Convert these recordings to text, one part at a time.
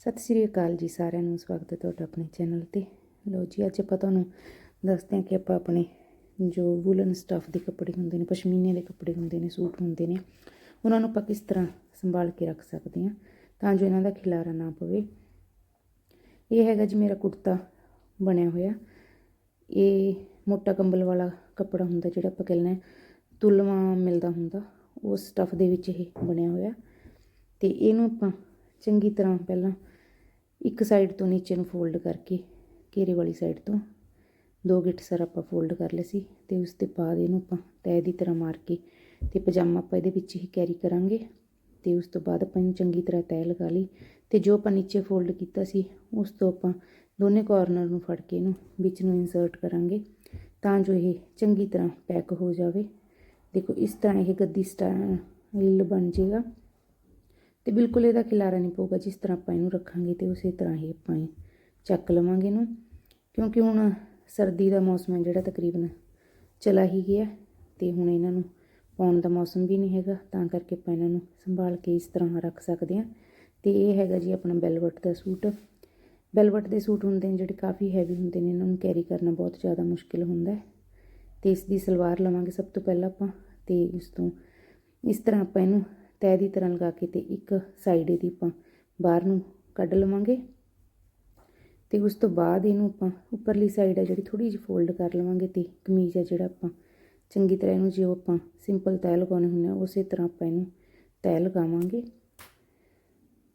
ਸਤਿ ਸ਼੍ਰੀ ਅਕਾਲ ਜੀ ਸਾਰਿਆਂ ਨੂੰ, ਸਵਾਗਤ ਹੈ ਤੁਹਾਡਾ ਆਪਣੇ ਚੈਨਲ ਤੇ। ਲੋ ਜੀ, ਅੱਜ ਆਪਾਂ ਤੁਹਾਨੂੰ ਦੱਸਦੇ ਹਾਂ ਕਿ ਆਪਾਂ ਆਪਣੇ ਜੋ ਵੂਲਨ ਸਟਫ ਦੇ ਕੱਪੜੇ ਹੁੰਦੇ ਨੇ, ਪਸ਼ਮੀਨੇ ਦੇ ਕੱਪੜੇ ਹੁੰਦੇ ਨੇ, ਸੂਟ ਹੁੰਦੇ ਨੇ, ਉਹਨਾਂ ਨੂੰ ਆਪਾਂ ਕਿਸ ਤਰ੍ਹਾਂ ਸੰਭਾਲ ਕੇ ਰੱਖ ਸਕਦੇ ਹਾਂ ਤਾਂ ਜੋ ਇਹਨਾਂ ਦਾ ਖਿਲਾਰਾ ਨਾ ਪਵੇ। ਇਹ ਹੈਗਾ ਜੀ ਮੇਰਾ ਕੁੜਤਾ ਬਣਿਆ ਹੋਇਆ। ਇਹ ਮੋਟਾ ਕੰਬਲ ਵਾਲਾ ਕੱਪੜਾ ਹੁੰਦਾ ਜਿਹੜਾ ਆਪਾਂ ਕਹਿੰਦੇ ਤੁਲਵਾ ਮਿਲਦਾ ਹੁੰਦਾ, ਉਸ ਸਟਫ ਦੇ ਵਿੱਚ ਇਹ ਬਣਿਆ ਹੋਇਆ। ਤੇ ਇਹਨੂੰ ਆਪਾਂ ਚੰਗੀ ਤਰ੍ਹਾਂ ਪਹਿਲਾਂ ਇੱਕ ਸਾਈਡ ਤੋਂ ਨੀਚੇ ਨੂੰ ਫੋਲਡ ਕਰਕੇ ਘੇਰੇ ਵਾਲੀ ਸਾਈਡ ਤੋਂ ਦੋ ਗਿੱਟ ਸਰ ਆਪਾਂ ਫੋਲਡ ਕਰ ਲਏ ਸੀ ਤੇ ਉਸ ਤੋਂ ਬਾਅਦ ਇਹਨੂੰ ਆਪਾਂ ਤੈ ਦੀ ਤਰ੍ਹਾਂ ਮਾਰ ਕੇ ਤੇ ਪਜਾਮਾ ਆਪਾਂ ਇਹਦੇ ਵਿੱਚ ਹੀ ਕੈਰੀ ਕਰਾਂਗੇ ਤੇ ਉਸ ਤੋਂ ਬਾਅਦ ਆਪਾਂ ਇਹਨੂੰ ਚੰਗੀ ਤਰ੍ਹਾਂ ਤੈ ਲਗਾ ਲਈ ਤੇ ਜੋ ਆਪਾਂ ਨੀਚੇ ਫੋਲਡ ਕੀਤਾ ਸੀ ਉਸ ਤੋਂ ਆਪਾਂ ਦੋਨੇ ਕਾਰਨਰ ਨੂੰ ਫੜ ਕੇ ਇਹਨੂੰ ਵਿੱਚ ਨੂੰ ਇਨਸਰਟ ਕਰਾਂਗੇ ਤਾਂ ਜੋ ਇਹ ਚੰਗੀ ਤਰ੍ਹਾਂ ਪੈਕ ਹੋ ਜਾਵੇ। ਦੇਖੋ ਇਸ ਤਰ੍ਹਾਂ ਇਹ ਗੱਦੀ ਸਟਾਈਲ ਬਣ ਜਾਏਗਾ। ਤੇ ਬਿਲਕੁਲ ਇਹਦਾ ਖਿਲਾਰਾ ਨਹੀਂ ਪਊਗਾ ਜਿਸ ਤਰ੍ਹਾਂ ਆਪਾਂ ਇਹਨੂੰ ਰੱਖਾਂਗੇ ਤੇ ਉਸੇ ਤਰ੍ਹਾਂ ਹੀ ਆਪਾਂ ਇਹ ਚੱਕ ਲਵਾਂਗੇ ਇਹਨੂੰ। ਕਿਉਂਕਿ ਹੁਣ ਸਰਦੀ ਦਾ ਮੌਸਮ ਹੈ ਜਿਹੜਾ ਤਕਰੀਬਨ ਚਲਾ ਹੀ ਗਿਆ ਤੇ ਹੁਣ ਇਹਨਾਂ ਨੂੰ ਪਾਉਣ ਦਾ ਮੌਸਮ ਵੀ ਨਹੀਂ ਹੈਗਾ, ਤਾਂ ਕਰਕੇ ਆਪਾਂ ਇਹਨਾਂ ਨੂੰ ਸੰਭਾਲ ਕੇ ਇਸ ਤਰ੍ਹਾਂ ਰੱਖ ਸਕਦੇ ਹਾਂ। ਤੇ ਇਹ ਹੈਗਾ ਜੀ ਆਪਣਾ ਬੈਲਵਟ ਦਾ ਸੂਟ। ਬੈਲਵਟ ਦੇ ਸੂਟ ਹੁੰਦੇ ਨੇ ਜਿਹੜੇ ਕਾਫੀ ਹੈਵੀ ਹੁੰਦੇ ਨੇ, ਇਹਨਾਂ ਨੂੰ ਕੈਰੀ ਕਰਨਾ ਬਹੁਤ ਜ਼ਿਆਦਾ ਮੁਸ਼ਕਿਲ ਹੁੰਦਾ ਹੈ। ਤੇ ਇਸ ਦੀ ਸਲਵਾਰ ਲਵਾਂਗੇ ਸਭ ਤੋਂ ਪਹਿਲਾਂ ਆਪਾਂ ਤੇ ਇਸ ਤੋਂ, ਇਸ ਤਰ੍ਹਾਂ ਆਪਾਂ ਇਹਨੂੰ ਤੈ ਦੀ ਤਰ੍ਹਾਂ ਲਗਾ ਕੇ ਤੇ ਇੱਕ ਸਾਈਡ ਇਹਦੀ ਆਪਾਂ ਬਾਹਰ ਨੂੰ ਕੱਢ ਲਵਾਂਗੇ। ਤੇ ਉਸ ਤੋਂ ਬਾਅਦ ਇਹਨੂੰ ਆਪਾਂ ਉੱਪਰਲੀ ਸਾਈਡ ਆ ਜਿਹੜੀ ਥੋੜੀ ਜਿਹੀ ਫੋਲਡ ਕਰ ਲਵਾਂਗੇ ਤੇ ਕਮੀਜ਼ ਆ ਜਿਹੜਾ ਆਪਾਂ ਚੰਗੀ ਤਰ੍ਹਾਂ ਇਹਨੂੰ ਜਿਉਂ ਆਪਾਂ ਸਿੰਪਲ ਤੈ ਲਗਾਉਣੇ ਹੁੰਦੇ ਆ, ਉਸੇ ਤਰ੍ਹਾਂ ਆਪਾਂ ਇਹਨੂੰ ਤੈ ਲਗਾਵਾਂਗੇ।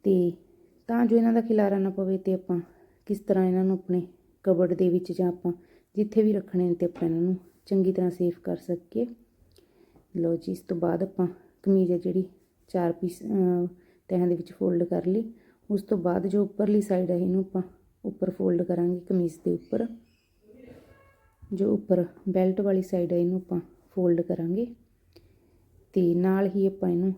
ਤੇ ਤਾਂ ਜੋ ਇਹਨਾਂ ਦਾ ਖਿਲਾਰਾ ਨਾ ਪਵੇ ਤੇ ਆਪਾਂ ਕਿਸ ਤਰ੍ਹਾਂ ਇਹਨਾਂ ਨੂੰ ਆਪਣੇ ਕਬੜ ਦੇ ਵਿੱਚ ਜਾਂ ਆਪਾਂ ਜਿੱਥੇ ਵੀ ਰੱਖਣੇ ਨੇ ਤੇ ਆਪਾਂ ਇਹਨਾਂ ਨੂੰ ਚੰਗੀ ਤਰ੍ਹਾਂ ਸੇਫ ਕਰ ਸਕੀਏ। ਲੋ ਜੀ, ਇਸ ਤੋਂ ਬਾਅਦ ਆਪਾਂ ਕਮੀਜ਼ ਹੈ ਜਿਹੜੀ ਚਾਰ ਪੀਸ ਤਹਾਂ ਦੇ ਵਿੱਚ ਫੋਲਡ ਕਰ ਲਈ। ਉਸ ਤੋਂ ਬਾਅਦ ਜੋ ਉੱਪਰਲੀ ਸਾਈਡ ਹੈ ਇਹਨੂੰ ਆਪਾਂ ਉੱਪਰ ਫੋਲਡ ਕਰਾਂਗੇ ਕਮੀਜ਼ ਦੇ ਉੱਪਰ। ਜੋ ਉੱਪਰ ਬੈਲਟ ਵਾਲੀ ਸਾਈਡ ਹੈ ਇਹਨੂੰ ਆਪਾਂ ਫੋਲਡ ਕਰਾਂਗੇ। ਤੇ ਨਾਲ ਹੀ ਆਪਾਂ ਇਹਨੂੰ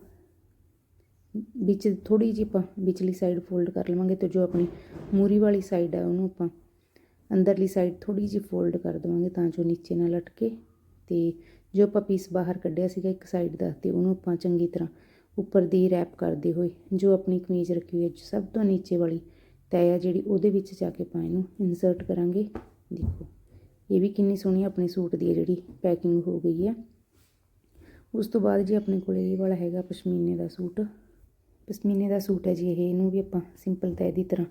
ਵਿੱਚ ਥੋੜੀ ਜਿਹੀ ਆਪਾਂ ਵਿਚਲੀ ਸਾਈਡ ਫੋਲਡ ਕਰ ਲਵਾਂਗੇ ਤੇ ਜੋ ਆਪਣੀ ਮੂਰੀ ਵਾਲੀ ਸਾਈਡ ਹੈ ਉਹਨੂੰ ਆਪਾਂ ਅੰਦਰਲੀ ਸਾਈਡ ਥੋੜੀ ਜਿਹੀ ਫੋਲਡ ਕਰ ਦਵਾਂਗੇ ਤਾਂ ਜੋ ਨੀਚੇ ਨਾ ਲਟਕੇ। ਤੇ ਜੋ ਆਪਾਂ ਪੀਸ ਬਾਹਰ ਕੱਢਿਆ ਸੀਗਾ ਇੱਕ ਸਾਈਡ ਦਾ, ਤੇ ਉਹਨੂੰ ਆਪਾਂ ਚੰਗੀ ਤਰ੍ਹਾਂ ਉੱਪਰ ਦੀ ਰੈਪ ਕਰਦੇ ਹੋਏ, ਜੋ ਆਪਣੀ ਕਮੀਜ਼ ਰੱਖੀ ਹੋਈ ਹੈ ਸਭ ਤੋਂ ਨੀਚੇ ਵਾਲੀ ਤੈਅ ਆ ਜਿਹੜੀ ਉਹਦੇ ਵਿੱਚ ਜਾ ਕੇ ਆਪਾਂ ਇਹਨੂੰ ਇਨਸਰਟ ਕਰਾਂਗੇ। ਦੇਖੋ, ਇਹ ਵੀ ਕਿੰਨੀ ਸੋਹਣੀ ਆਪਣੇ ਸੂਟ ਦੀ ਹੈ ਜਿਹੜੀ ਪੈਕਿੰਗ ਹੋ ਗਈ ਹੈ। ਉਸ ਤੋਂ ਬਾਅਦ ਜੀ ਆਪਣੇ ਕੋਲ ਇਹ ਵਾਲਾ ਹੈਗਾ ਪਸ਼ਮੀਨੇ ਦਾ ਸੂਟ। ਪਸ਼ਮੀਨੇ ਦਾ ਸੂਟ ਹੈ ਜੀ, ਇਹ ਇਹਨੂੰ ਵੀ ਆਪਾਂ ਸਿੰਪਲ ਤੈਅ ਦੀ ਤਰ੍ਹਾਂ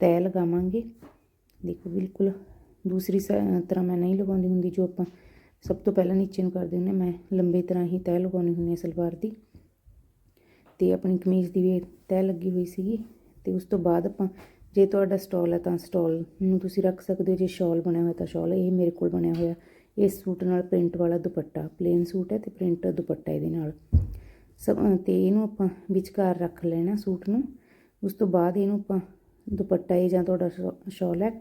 ਤੈਅ ਲਗਾਵਾਂਗੇ। ਦੇਖੋ, ਬਿਲਕੁਲ ਦੂਸਰੀ ਤਰ੍ਹਾਂ ਮੈਂ ਨਹੀਂ ਲਗਾਉਂਦੀ ਹੁੰਦੀ, ਜੋ ਆਪਾਂ ਸਭ ਤੋਂ ਪਹਿਲਾਂ ਨੀਚੇ ਨੂੰ ਕਰਦੇ ਹੁੰਦੇ ਮੈਂ ਲੰਬੇ ਤਰ੍ਹਾਂ ਹੀ ਤੈਅ ਲਗਾਉਣੀ ਹੁੰਦੀ ਹੈ ਸਲਵਾਰ ਦੀ। ਤੇ ਆਪਣੀ ਕਮੀਜ਼ ਦੀ ਵੀ ਤੈ ਲੱਗੀ ਹੋਈ ਸੀਗੀ ਤੇ ਉਸ ਤੋਂ ਬਾਅਦ ਆਪਾਂ ਜੇ ਤੁਹਾਡਾ ਸਟਾਲ ਹੈ ਤਾਂ ਸਟਾਲ ਨੂੰ ਤੁਸੀਂ ਰੱਖ ਸਕਦੇ ਹੋ, ਜੇ ਸ਼ਾਲ ਬਣਿਆ ਹੋਇਆ ਤਾਂ ਸ਼ਾਲ, ਇਹ ਮੇਰੇ ਕੋਲ ਬਣਿਆ ਹੋਇਆ। ਇਸ ਸੂਟ ਨਾਲ ਪ੍ਰਿੰਟ ਵਾਲਾ ਦੁਪੱਟਾ ਪਲੇਨ ਸੂਟ ਹੈ ਤੇ ਪ੍ਰਿੰਟ ਦੁਪੱਟਾ ਇਹਦੇ ਨਾਲ। ਸਭ ਤੇ ਇਹਨੂੰ ਆਪਾਂ ਵਿਚਕਾਰ ਰੱਖ ਲੈਣਾ ਸੂਟ ਨੂੰ। ਉਸ ਤੋਂ ਬਾਅਦ ਇਹਨੂੰ ਆਪਾਂ ਦੁਪੱਟਾ ਇਹ ਜਾਂ ਤੁਹਾਡਾ ਸ਼ਾਲ ਹੈ,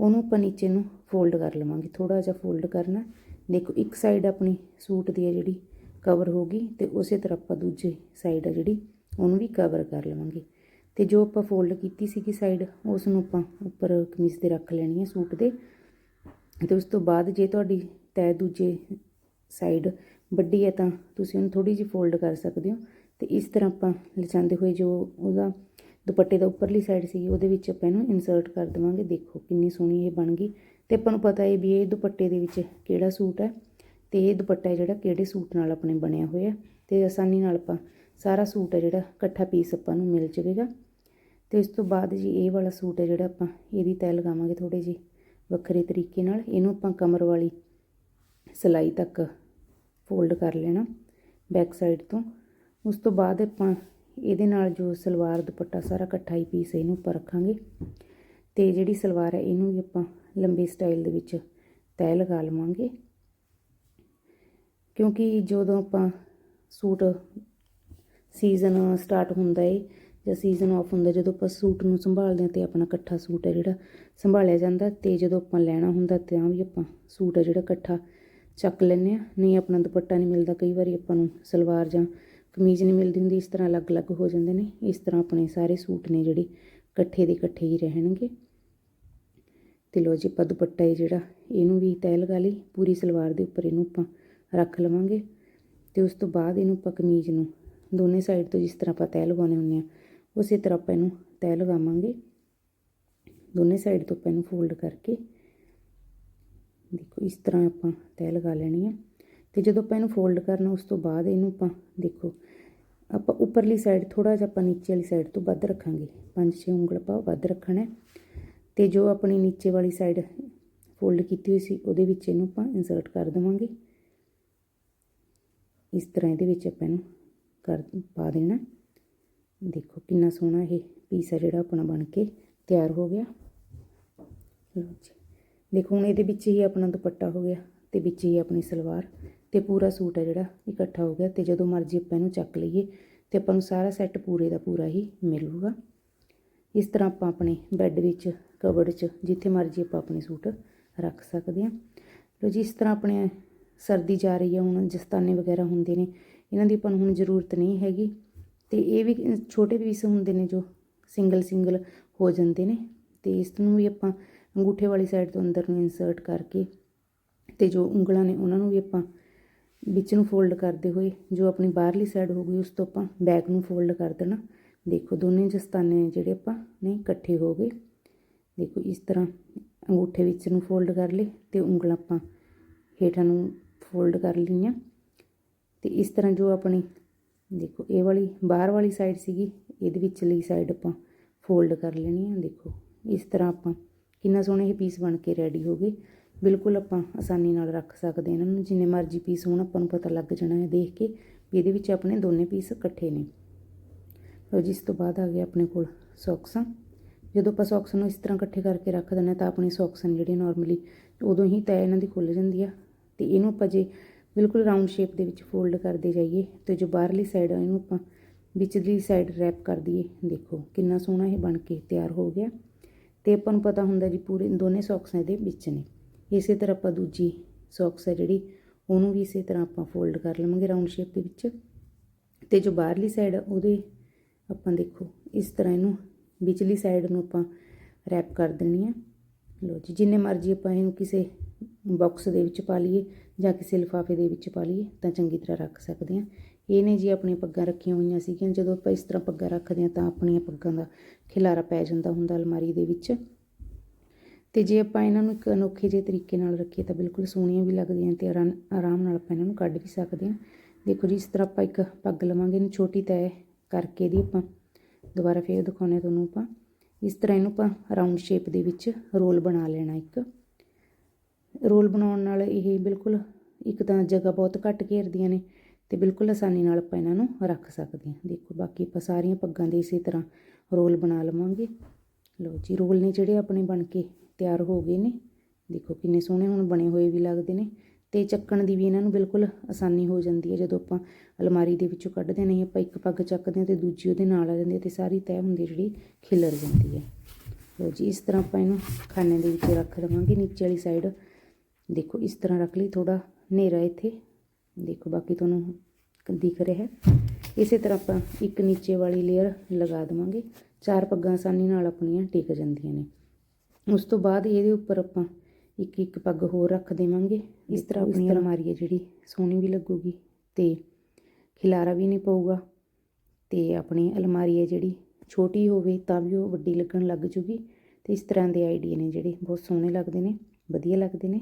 ਉਹਨੂੰ ਆਪਾਂ ਨੀਚੇ ਨੂੰ ਫੋਲਡ ਕਰ ਲਵਾਂਗੇ। ਥੋੜਾ ਜਿਹਾ ਫੋਲਡ ਕਰਨਾ। ਦੇਖੋ, ਇੱਕ ਸਾਈਡ ਆਪਣੀ ਸੂਟ ਦੀ ਹੈ ਜਿਹੜੀ ਕਵਰ ਹੋ ਗਈ ਤੇ ਉਸੇ ਤਰ੍ਹਾਂ ਆਪਾਂ ਦੂਜੇ ਸਾਈਡ ਆ ਜਿਹੜੀ, ਉਹਨੂੰ ਵੀ ਕਵਰ ਕਰ ਲਵਾਂਗੇ। ਤੇ ਜੋ ਆਪਾਂ ਫੋਲਡ ਕੀਤੀ ਸੀਗੀ ਸਾਈਡ ਉਸ ਨੂੰ ਆਪਾਂ ਉੱਪਰ ਕਮੀਜ਼ ਤੇ ਰੱਖ ਲੈਣੀ ਹੈ ਸੂਟ ਦੇ। ਤੇ ਉਸ ਤੋਂ ਬਾਅਦ ਜੇ ਤੁਹਾਡੀ ਤੈ ਦੂਜੇ ਸਾਈਡ ਵੱਡੀ ਹੈ ਤਾਂ ਤੁਸੀਂ ਉਹਨੂੰ ਥੋੜੀ ਜਿਹੀ ਫੋਲਡ ਕਰ ਸਕਦੇ ਹੋ। ਤੇ ਇਸ ਤਰ੍ਹਾਂ ਆਪਾਂ ਲਚਾਉਂਦੇ ਹੋਏ ਜੋ ਉਹਦਾ ਦੁਪੱਟੇ ਦਾ ਉੱਪਰਲੀ ਸਾਈਡ ਸੀ ਉਹਦੇ ਵਿੱਚ ਆਪਾਂ ਇਹਨੂੰ ਇਨਸਰਟ ਕਰ ਦੇਵਾਂਗੇ। ਦੇਖੋ ਕਿੰਨੀ ਸੋਹਣੀ ਇਹ ਬਣ ਗਈ। ਤੇ ਆਪਾਂ ਨੂੰ ਪਤਾ ਹੈ ਵੀ ਇਹ ਦੁਪੱਟੇ ਦੇ ਵਿੱਚ ਕਿਹੜਾ ਸੂਟ ਹੈ। ਅਤੇ ਇਹ ਦੁਪੱਟਾ ਜਿਹੜਾ ਕਿਹੜੇ ਸੂਟ ਨਾਲ ਆਪਣੇ ਬਣਿਆ ਹੋਇਆ ਅਤੇ ਆਸਾਨੀ ਨਾਲ ਆਪਾਂ ਸਾਰਾ ਸੂਟ ਹੈ ਜਿਹੜਾ ਇਕੱਠਾ ਪੀਸ ਆਪਾਂ ਨੂੰ ਮਿਲ ਜਾਵੇਗਾ। ਅਤੇ ਇਸ ਤੋਂ ਬਾਅਦ ਜੀ ਇਹ ਵਾਲਾ ਸੂਟ ਹੈ ਜਿਹੜਾ ਆਪਾਂ ਇਹਦੀ ਤੈਅ ਲਗਾਵਾਂਗੇ ਥੋੜ੍ਹੇ ਜਿਹੇ ਵੱਖਰੇ ਤਰੀਕੇ ਨਾਲ। ਇਹਨੂੰ ਆਪਾਂ ਕਮਰ ਵਾਲੀ ਸਲਾਈ ਤੱਕ ਫੋਲਡ ਕਰ ਲੈਣਾ ਬੈਕ ਸਾਈਡ ਤੋਂ। ਉਸ ਤੋਂ ਬਾਅਦ ਆਪਾਂ ਇਹਦੇ ਨਾਲ ਜੋ ਸਲਵਾਰ ਦੁਪੱਟਾ ਸਾਰਾ ਇਕੱਠਾ ਹੀ ਪੀਸ ਇਹਨੂੰ ਉੱਪਰ ਰੱਖਾਂਗੇ। ਤੇ ਜਿਹੜੀ ਸਲਵਾਰ ਹੈ ਇਹਨੂੰ ਵੀ ਆਪਾਂ ਲੰਬੇ ਸਟਾਈਲ ਦੇ ਵਿੱਚ ਤੈਅ ਲਗਾ ਲਵਾਂਗੇ। ਕਿਉਂਕਿ ਜਦੋਂ ਆਪਾਂ ਸੂਟ ਸੀਜ਼ਨ ਸਟਾਰਟ ਹੁੰਦਾ ਏ ਜਾਂ ਸੀਜ਼ਨ ਆਫ ਹੁੰਦਾ, ਜਦੋਂ ਆਪਾਂ ਸੂਟ ਨੂੰ ਸੰਭਾਲਦੇ ਹਾਂ ਤੇ ਆਪਣਾ ਇਕੱਠਾ ਸੂਟ ਹੈ ਜਿਹੜਾ ਸੰਭਾਲਿਆ ਜਾਂਦਾ ਤੇ ਜਦੋਂ ਆਪਾਂ ਲੈਣਾ ਹੁੰਦਾ ਤਾਂ ਵੀ ਆਪਾਂ ਸੂਟ ਹੈ ਜਿਹੜਾ ਇਕੱਠਾ ਚੱਕ ਲੈਂਦੇ ਆ ਨਹੀਂ, ਆਪਣਾ ਦੁਪੱਟਾ ਨਹੀਂ ਮਿਲਦਾ, ਕਈ ਵਾਰੀ ਆਪਾਂ ਨੂੰ ਸਲਵਾਰ ਜਾਂ ਕਮੀਜ਼ ਨਹੀਂ ਮਿਲਦੀ ਹੁੰਦੀ, ਇਸ ਤਰ੍ਹਾਂ ਅਲੱਗ-ਅਲੱਗ ਹੋ ਜਾਂਦੇ ਨੇ। ਇਸ ਤਰ੍ਹਾਂ ਆਪਣੇ ਸਾਰੇ ਸੂਟ ਨੇ ਜਿਹੜੇ ਇਕੱਠੇ ਦੇ ਇਕੱਠੇ ਹੀ ਰਹਿਣਗੇ। ਤੇ ਲੋ ਜੀ, ਆਪਾਂ ਦੁਪੱਟਾ ਹੈ ਜਿਹੜਾ, ਇਹਨੂੰ ਵੀ ਤੈ ਲਗਾ ਲਈ। ਪੂਰੀ ਸਲਵਾਰ ਦੇ ਉੱਪਰ ਇਹਨੂੰ ਆਪਾਂ ਰੱਖ ਲਵਾਂਗੇ ਤੇ ਉਸ ਤੋਂ ਬਾਅਦ ਇਹਨੂੰ ਆਪਾਂ ਕਮੀਜ਼ ਨੂੰ ਦੋਨੇ ਸਾਈਡ ਤੋਂ ਜਿਸ ਤਰ੍ਹਾਂ ਆਪਾਂ ਤੈਅ ਲਗਾਉਣੇ ਹੁੰਦੇ ਆ ਉਸੇ ਤਰ੍ਹਾਂ ਆਪਾਂ ਇਹਨੂੰ ਤੈਅ ਲਗਾਵਾਂਗੇ। ਦੋਨੇ ਸਾਈਡ ਤੋਂ ਆਪਾਂ ਇਹਨੂੰ ਫੋਲਡ ਕਰਕੇ ਦੇਖੋ ਇਸ ਤਰ੍ਹਾਂ ਆਪਾਂ ਤੈਅ ਲਗਾ ਲੈਣੀ ਹੈ ਤੇ ਜਦੋਂ ਆਪਾਂ ਇਹਨੂੰ ਫੋਲਡ ਕਰਨਾ, ਉਸ ਤੋਂ ਬਾਅਦ ਇਹਨੂੰ ਆਪਾਂ ਦੇਖੋ, ਆਪਾਂ ਉੱਪਰਲੀ ਸਾਈਡ ਥੋੜਾ ਜਿਹਾ ਆਪਾਂ ਨੀਚੇ ਵਾਲੀ ਸਾਈਡ ਤੋਂ ਵੱਧ ਰੱਖਾਂਗੇ। 5-6 ਉਂਗਲ ਆਪਾਂ ਵੱਧ ਰੱਖਣਾ ਹੈ। ਤੇ ਜੋ ਆਪਣੀ ਨੀਚੇ ਵਾਲੀ ਸਾਈਡ ਫੋਲਡ ਕੀਤੀ ਹੋਈ ਸੀ, ਉਹਦੇ ਵਿੱਚ ਇਹਨੂੰ ਆਪਾਂ ਇਨਸਰਟ ਕਰ ਦੇਵਾਂਗੇ। ਇਸ ਤਰ੍ਹਾਂ ਇਹਦੇ ਵਿੱਚ ਆਪਾਂ ਇਹਨੂੰ ਕਰ ਪਾ ਦੇਣਾ। ਦੇਖੋ ਕਿੰਨਾ ਸੋਹਣਾ ਇਹ ਪੀਸ ਆ ਜਿਹੜਾ ਆਪਣਾ ਬਣ ਕੇ ਤਿਆਰ ਹੋ ਗਿਆ। ਲਓ ਜੀ। ਦੇਖੋ ਹੁਣ ਇਹਦੇ ਵਿੱਚ ਹੀ ਆਪਣਾ ਦੁਪੱਟਾ ਹੋ ਗਿਆ ਤੇ ਵਿੱਚ ਹੀ ਆਪਣੀ ਸਲਵਾਰ ਤੇ ਪੂਰਾ ਸੂਟ ਹੈ ਜਿਹੜਾ ਇਕੱਠਾ ਹੋ ਗਿਆ ਤੇ ਜਦੋਂ ਮਰਜ਼ੀ ਆਪਾਂ ਇਹਨੂੰ ਚੱਕ ਲਈਏ ਤੇ ਆਪਾਂ ਨੂੰ ਸਾਰਾ ਸੈੱਟ ਪੂਰੇ ਦਾ ਪੂਰਾ ਹੀ ਮਿਲੂਗਾ। ਇਸ ਤਰ੍ਹਾਂ ਆਪਾਂ ਆਪਣੇ ਬੈੱਡ ਵਿੱਚ ਕਬਰਡ 'ਚ ਜਿੱਥੇ ਮਰਜ਼ੀ ਆਪਾਂ ਆਪਣੇ ਸੂਟ ਰੱਖ ਸਕਦੇ ਹਾਂ। ਲੋ ਜੀ, ਇਸ ਤਰ੍ਹਾਂ ਆਪਣੇ ਸਰਦੀ ਜਾ ਰਹੀ ਹੈ, ਹੁਣ ਦਸਤਾਨੇ ਵਗੈਰਾ ਹੁੰਦੇ ਨੇ, ਇਹਨਾਂ ਦੀ ਆਪਾਂ ਨੂੰ ਹੁਣ ਜ਼ਰੂਰਤ ਨਹੀਂ ਹੈਗੀ। ਤੇ ਇਹ ਵੀ ਛੋਟੇ ਪੀਸ ਹੁੰਦੇ ਨੇ ਜੋ ਸਿੰਗਲ ਸਿੰਗਲ ਹੋ ਜਾਂਦੇ ਨੇ। ਤੇ ਇਸ ਨੂੰ ਵੀ ਆਪਾਂ ਅੰਗੂਠੇ ਵਾਲੀ ਸਾਈਡ ਤੋਂ ਅੰਦਰ ਨੂੰ ਇਨਸਰਟ ਕਰਕੇ ਤੇ ਜੋ ਉਂਗਲਾਂ ਨੇ ਉਹਨਾਂ ਨੂੰ ਵੀ ਆਪਾਂ ਵਿੱਚ ਨੂੰ ਫੋਲਡ ਕਰਦੇ ਹੋਏ, ਜੋ ਆਪਣੀ ਬਾਹਰਲੀ ਸਾਈਡ ਹੋ ਗਈ, ਉਸ ਤੋਂ ਆਪਾਂ ਬੈਕ ਨੂੰ ਫੋਲਡ ਕਰ ਦੇਣਾ। ਦੇਖੋ, ਦੋਨੇ ਦਸਤਾਨੇ ਨੇ ਜਿਹੜੇ ਆਪਾਂ ਨੇ ਇਕੱਠੇ ਹੋ ਗਏ। ਦੇਖੋ, ਇਸ ਤਰ੍ਹਾਂ ਅੰਗੂਠੇ ਵਿੱਚ ਨੂੰ ਫੋਲਡ ਕਰ ਲਏ ਤੇ ਉਂਗਲਾਂ ਆਪਾਂ ਹੇਠਾਂ ਨੂੰ ਫੋਲਡ ਕਰ ਲਈਆਂ। ਤੇ ਇਸ ਤਰ੍ਹਾਂ ਜੋ ਆਪਣੀ, ਦੇਖੋ, ਇਹ ਵਾਲੀ ਬਾਹਰ ਵਾਲੀ ਸਾਈਡ ਸੀਗੀ, ਇਹਦੇ ਵਿਚਲੀ ਸਾਈਡ ਆਪਾਂ ਫੋਲਡ ਕਰ ਲੈਣੀ ਆ, ਦੇਖੋ। ਇਸ ਤਰ੍ਹਾਂ ਆਪਾਂ ਕਿੰਨਾ ਸੋਹਣਾ ਇਹ ਪੀਸ ਬਣ ਕੇ ਰੈਡੀ ਹੋ ਗਏ। ਬਿਲਕੁਲ ਆਪਾਂ ਆਸਾਨੀ ਨਾਲ ਰੱਖ ਸਕਦੇ ਹਾਂ ਇਹਨਾਂ ਨੂੰ, ਜਿੰਨੇ ਮਰਜ਼ੀ ਪੀਸ ਹੋਣ, ਆਪਾਂ ਨੂੰ ਪਤਾ ਲੱਗ ਜਾਣਾ ਹੈ ਦੇਖ ਕੇ ਵੀ ਇਹਦੇ ਵਿੱਚ ਆਪਣੇ ਦੋਨੇ ਪੀਸ ਇਕੱਠੇ ਨੇ। ਲਓ ਜਿਸ ਤੋਂ ਬਾਅਦ ਆ ਗਿਆ ਆਪਣੇ ਕੋਲ ਸੌਕਸਾਂ ਜਦੋਂ ਆਪਾਂ ਸੌਕਸ ਨੂੰ ਇਸ ਤਰ੍ਹਾਂ ਇਕੱਠੇ ਕਰਕੇ ਰੱਖ ਦਿੰਦੇ ਤਾਂ ਆਪਣੀ ਸੌਕਸ ਨੇ ਜਿਹੜੀ ਨਾਰਮਲੀ ਉਦੋਂ ਹੀ ਤੈ ਇਹਨਾਂ ਦੀ ਖੁੱਲ ਜਾਂਦੀ ਆ। ਤੇ ਇਹਨੂੰ ਆਪਾਂ ਜੇ ਬਿਲਕੁਲ ਰਾਉਂਡ ਸ਼ੇਪ ਦੇ ਵਿੱਚ ਫੋਲਡ ਕਰਦੇ ਜਾਈਏ ਤੇ ਜੋ ਬਾਹਰਲੀ ਸਾਈਡ ਆ, ਇਹਨੂੰ ਆਪਾਂ ਵਿਚਲੀ ਸਾਈਡ ਰੈਪ ਕਰ ਦਈਏ। ਦੇਖੋ ਕਿੰਨਾ ਸੋਹਣਾ ਇਹ ਬਣ ਕੇ ਤਿਆਰ ਹੋ ਗਿਆ। ਤੇ ਆਪਾਂ ਨੂੰ ਪਤਾ ਹੁੰਦਾ ਜੀ ਪੂਰੇ ਦੋਨੇ ਸੌਕਸ ਇਹਦੇ ਵਿੱਚ ਨੇ। ਇਸੇ ਤਰ੍ਹਾਂ ਆਪਾਂ ਦੂਜੀ ਸੌਕਸ ਹੈ ਜਿਹੜੀ, ਉਹਨੂੰ ਵੀ ਇਸੇ ਤਰ੍ਹਾਂ ਆਪਾਂ ਫੋਲਡ ਕਰ ਲਵਾਂਗੇ ਰਾਉਂਡ ਸ਼ੇਪ ਦੇ ਵਿੱਚ। ਤੇ ਜੋ ਬਾਹਰਲੀ ਸਾਈਡ ਆ, ਉਹਦੇ ਆਪਾਂ ਦੇਖੋ ਇਸ ਤਰ੍ਹਾਂ ਇਹਨੂੰ ਵਿਚਲੀ ਸਾਈਡ ਨੂੰ ਆਪਾਂ ਰੈਪ ਕਰ ਦੇਣੀ ਹੈ। ਲੋ ਜੀ, ਜਿੰਨੇ ਮਰਜ਼ੀ ਆਪਾਂ ਇਹਨੂੰ ਕਿਸੇ ਬਾਕਸ ਦੇ ਵਿੱਚ ਪਾ ਲਈਏ ਜਾਂ ਕਿਸੇ ਲਿਫਾਫੇ ਦੇ ਵਿੱਚ ਪਾ ਲਈਏ ਤਾਂ ਚੰਗੀ ਤਰ੍ਹਾਂ ਰੱਖ ਸਕਦੇ ਹਾਂ। ਇਹ ਨੇ ਜੀ ਆਪਣੀਆਂ ਪੱਗਾਂ ਰੱਖੀਆਂ ਹੋਈਆਂ ਸੀਗੀਆਂ। ਜਦੋਂ ਆਪਾਂ ਇਸ ਤਰ੍ਹਾਂ ਪੱਗਾਂ ਰੱਖਦੇ ਹਾਂ ਤਾਂ ਆਪਣੀਆਂ ਪੱਗਾਂ ਦਾ ਖਿਲਾਰਾ ਪੈ ਜਾਂਦਾ ਹੁੰਦਾ ਅਲਮਾਰੀ ਦੇ ਵਿੱਚ। ਤੇ ਜੇ ਆਪਾਂ ਇਹਨਾਂ ਨੂੰ ਇੱਕ ਅਨੋਖੇ ਜਿਹੇ ਤਰੀਕੇ ਨਾਲ ਰੱਖੀਏ ਤਾਂ ਬਿਲਕੁਲ ਸੋਹਣੀਆਂ ਵੀ ਲੱਗਦੀਆਂ ਤੇ ਆਰਾਮ ਆਰਾਮ ਨਾਲ ਆਪਾਂ ਇਹਨਾਂ ਨੂੰ ਕੱਢ ਵੀ ਸਕਦੇ ਹਾਂ। ਦੇਖੋ ਜੀ, ਇਸ ਤਰ੍ਹਾਂ ਆਪਾਂ ਇੱਕ ਪੱਗ ਲਵਾਂਗੇ, ਇਹਨੂੰ ਛੋਟੀ ਤੈਅ ਕਰਕੇ ਇਹਦੀ ਆਪਾਂ ਦੁਬਾਰਾ ਫੇਰ ਦਿਖਾਉਣੇ ਤੁਹਾਨੂੰ ਆਪਾਂ। ਇਸ ਤਰ੍ਹਾਂ ਇਹਨੂੰ ਆਪਾਂ ਰਾਉਂਡ ਸ਼ੇਪ ਦੇ ਵਿੱਚ ਰੋਲ ਬਣਾ ਲੈਣਾ ਇੱਕ। ਰੋਲ ਬਣਾਉਣ ਨਾਲ ਇਹ ਬਿਲਕੁਲ ਇੱਕ ਤਾਂ ਜਗ੍ਹਾ ਬਹੁਤ ਘੱਟ ਘੇਰਦੀਆਂ ਨੇ ਤੇ ਬਿਲਕੁਲ ਆਸਾਨੀ ਨਾਲ ਆਪਾਂ ਇਹਨਾਂ ਨੂੰ ਰੱਖ ਸਕਦੇ ਹਾਂ। ਦੇਖੋ, ਬਾਕੀ ਆਪਾਂ ਸਾਰੀਆਂ ਪੱਗਾਂ ਦੇ ਇਸੇ ਤਰ੍ਹਾਂ ਰੋਲ ਬਣਾ ਲਵਾਂਗੇ। ਲਓ ਜੀ, ਰੋਲ ਨੇ ਜਿਹੜੇ ਆਪਣੇ ਬਣ ਕੇ ਤਿਆਰ ਹੋ ਗਏ ਨੇ। ਦੇਖੋ ਕਿੰਨੇ ਸੋਹਣੇ ਹੁਣ ਬਣੇ ਹੋਏ ਵੀ ਲੱਗਦੇ ਨੇ ਤੇ ਚੱਕਣ ਦੀ ਵੀ ਇਹਨਾਂ ਨੂੰ ਬਿਲਕੁਲ ਆਸਾਨੀ ਹੋ ਜਾਂਦੀ ਹੈ। ਜਦੋਂ ਆਪਾਂ ਅਲਮਾਰੀ ਦੇ ਵਿੱਚੋਂ ਕੱਢਦੇ ਨਹੀਂ ਆਪਾਂ ਇੱਕ ਪੱਗ ਚੱਕਦੇ ਹਾਂ ਤੇ ਦੂਜੀ ਉਹਦੇ ਨਾਲ ਆ ਜਾਂਦੀ ਹੈ ਤੇ ਸਾਰੀ ਤੈਅ ਹੁੰਦੀ ਜਿਹੜੀ ਖਿਲਰ ਜਾਂਦੀ ਹੈ। ਲਓ ਜੀ, ਇਸ ਤਰ੍ਹਾਂ ਆਪਾਂ ਇਹਨੂੰ ਖਾਨੇ ਦੇ ਵਿੱਚ ਰੱਖ ਦੇਵਾਂਗੇ ਨੀਚੇ ਵਾਲੀ ਸਾਈਡ ਦੇਖੋ ਇਸ ਤਰ੍ਹਾਂ ਰੱਖ ਲਈ ਥੋੜਾ ਹਨੇਰਾ ਇੱਥੇ। ਦੇਖੋ ਬਾਕੀ ਤੁਹਾਨੂੰ ਦਿਖ ਰਿਹਾ ਹੈ। ਇਸੇ ਤਰ੍ਹਾਂ ਆਪਾਂ ਇੱਕ ਨੀਚੇ ਵਾਲੀ ਲੇਅਰ ਲਗਾ ਦੇਵਾਂਗੇ। ਚਾਰ ਪੱਗਾਂ ਆਸਾਨੀ ਨਾਲ ਆਪਣੀਆਂ ਟਿਕ ਜਾਂਦੀਆਂ ਨੇ। ਉਸ ਤੋਂ ਬਾਅਦ ਇਹਦੇ ਉੱਪਰ ਆਪਾਂ ਇੱਕ ਇੱਕ ਪੱਗ ਹੋਰ ਰੱਖ ਦੇਵਾਂਗੇ। ਇਸ ਤਰ੍ਹਾਂ ਆਪਣੀ ਅਲਮਾਰੀ ਹੈ ਜਿਹੜੀ ਸੋਹਣੀ ਵੀ ਲੱਗੂਗੀ ਤੇ ਖਿਲਾਰਾ ਵੀ ਨਹੀਂ ਪਊਗਾ। ਤੇ ਆਪਣੀ ਅਲਮਾਰੀ ਹੈ ਜਿਹੜੀ ਛੋਟੀ ਹੋਵੇ ਤਾਂ ਵੀ ਉਹ ਵੱਡੀ ਲੱਗਣ ਲੱਗ ਜੂਗੀ। ਤੇ ਇਸ ਤਰ੍ਹਾਂ ਦੇ ਆਈਡੀਆ ਨੇ ਜਿਹੜੇ ਬਹੁਤ ਸੋਹਣੇ ਲੱਗਦੇ ਨੇ ਵਧੀਆ ਲੱਗਦੇ ਨੇ।